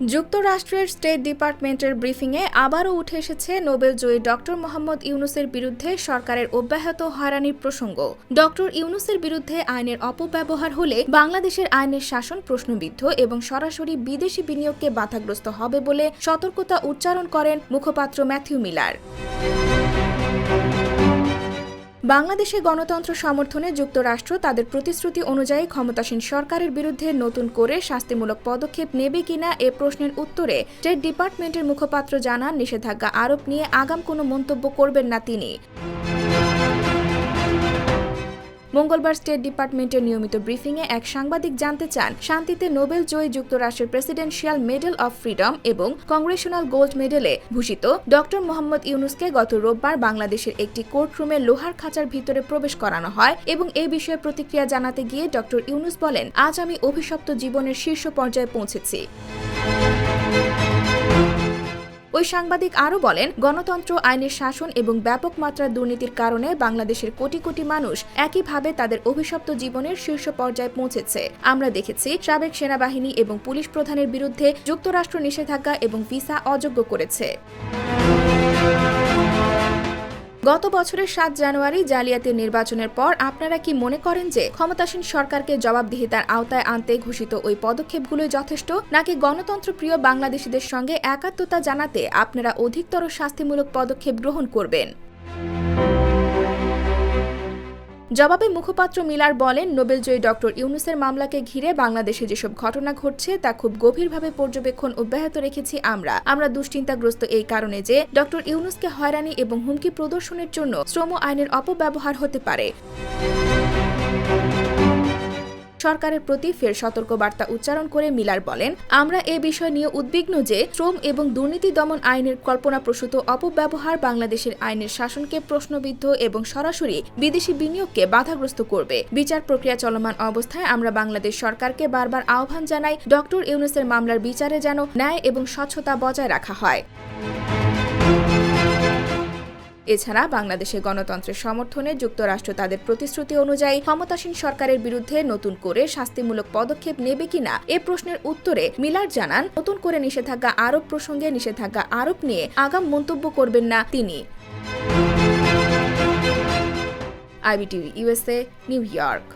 যুক্তরাষ্ট্রের স্টেট ডিপার্টমেন্টের ব্রিফিংয়ে আবারও উঠে এসেছে নোবেল জয়ী ডক্টর মোহাম্মদ ইউনুসের বিরুদ্ধে সরকারের অব্যাহত হয়রানির প্রসঙ্গ। ডক্টর ইউনুসের বিরুদ্ধে আইনের অপব্যবহার হলে বাংলাদেশের আইনের শাসন প্রশ্নবিদ্ধ এবং সরাসরি বিদেশি বিনিয়োগকে বাধাগ্রস্ত হবে বলে সতর্কতা উচ্চারণ করেন মুখপাত্র ম্যাথিউ মিলার। বাংলাদেশে গণতন্ত্র সমর্থনে যুক্তরাষ্ট্র তাদের প্রতিশ্রুতি অনুযায়ী ক্ষমতাসীন সরকারের বিরুদ্ধে নতুন করে শাস্তিমূলক পদক্ষেপ নেবে কিনা এ প্রশ্নের উত্তরে স্টেট ডিপার্টমেন্টের মুখপাত্র জানান নিষেধাজ্ঞা আরোপ নিয়ে আগাম কোনো মন্তব্য করবেন না তিনি। মঙ্গলবার স্টেট ডিপার্টমেন্টের নিয়মিত ব্রিফিংয়ে এক সাংবাদিক জানতে চান, শান্তিতে নোবেল জয়ী যুক্তরাষ্ট্রের প্রেসিডেন্সিয়াল মেডেল অব ফ্রিডম এবং কংগ্রেশনাল গোল্ড মেডেলে ভূষিত ডক্টর মোহাম্মদ ইউনুসকে গত রোববার বাংলাদেশের একটি কোর্টরুমে লোহার খাঁচার ভিতরে প্রবেশ করানো হয় এবং এ বিষয়ে প্রতিক্রিয়া জানাতে গিয়ে ডক্টর ইউনুস বলেন, আজ আমি অভিশপ্ত জীবনের শীর্ষ পর্যায়ে পৌঁছেছি। ওই সাংবাদিক আরও বলেন, গণতন্ত্র, আইনের শাসন এবং ব্যাপক মাত্রার দুর্নীতির কারণে বাংলাদেশের কোটি কোটি মানুষ একইভাবে তাদের অভিশপ্ত জীবনের শীর্ষ পর্যায়ে পৌঁছেছে। আমরা দেখেছি, সাবেক সেনাবাহিনী এবং পুলিশ প্রধানের বিরুদ্ধে যুক্তরাষ্ট্র নিষেধাজ্ঞা এবং ভিসা অযোগ্য করেছে। গত বছরের সাত জানুয়ারি জালিয়াতির নির্বাচনের পর আপনারা কি মনে করেন যে ক্ষমতাসীন সরকারকে জবাবদিহিতার আওতায় আনতে ঘোষিত ওই পদক্ষেপগুলোই যথেষ্ট, নাকি গণতন্ত্র প্রিয় বাংলাদেশিদের সঙ্গে একাত্মতা জানাতে আপনারা অধিকতর শাস্তিমূলক পদক্ষেপ গ্রহণ করবেন? জবাবে মুখপাত্র মিলার বলেন, নোবেলজয়ী ডক্টর ইউনুসের মামলাকে ঘিরে বাংলাদেশে যেসব ঘটনা ঘটছে তা খুব গভীরভাবে পর্যবেক্ষণ অব্যাহত রেখেছি আমরা। আমরা দুশ্চিন্তাগ্রস্ত এই কারণে যে ডক্টর ইউনুসকে হয়রানি এবং হুমকি প্রদর্শনের জন্য শ্রম আইনের অপব্যবহার হতে পারে। সরকারের প্রতি ফের সতর্ক বার্তা উচ্চারণ করে মিলার বলেন, আমরা এ বিষয় নিয়ে উদ্বিগ্ন যে শ্রম এবং দুর্নীতি দমন আইনের কল্পনাপ্রসূত অপব্যবহার বাংলাদেশের আইনের শাসনকে প্রশ্নবিদ্ধ এবং সরাসরি বিদেশি বিনিয়োগকে বাধাগ্রস্ত করবে। বিচার প্রক্রিয়া চলমান অবস্থায় আমরা বাংলাদেশ সরকারকে বারবার আহ্বান জানাই, ডক্টর ইউনুসের মামলার বিচারে যেন ন্যায় এবং স্বচ্ছতা বজায় রাখা হয়। এছাড়া বাংলাদেশে গণতন্ত্রের সমর্থনে যুক্তরাষ্ট্র তাদের প্রতিশ্রুতি অনুযায়ী ক্ষমতাসীন সরকারের বিরুদ্ধে নতুন করে শাস্তিমূলক পদক্ষেপ নেবে কিনা এ প্রশ্নের উত্তরে মিলার জানান, নতুন করে নিষেধাজ্ঞা আরোপ প্রসঙ্গে নিষেধাজ্ঞা আরোপ নিয়ে আগাম মন্তব্য করবেন না তিনি। IBTV USA New York.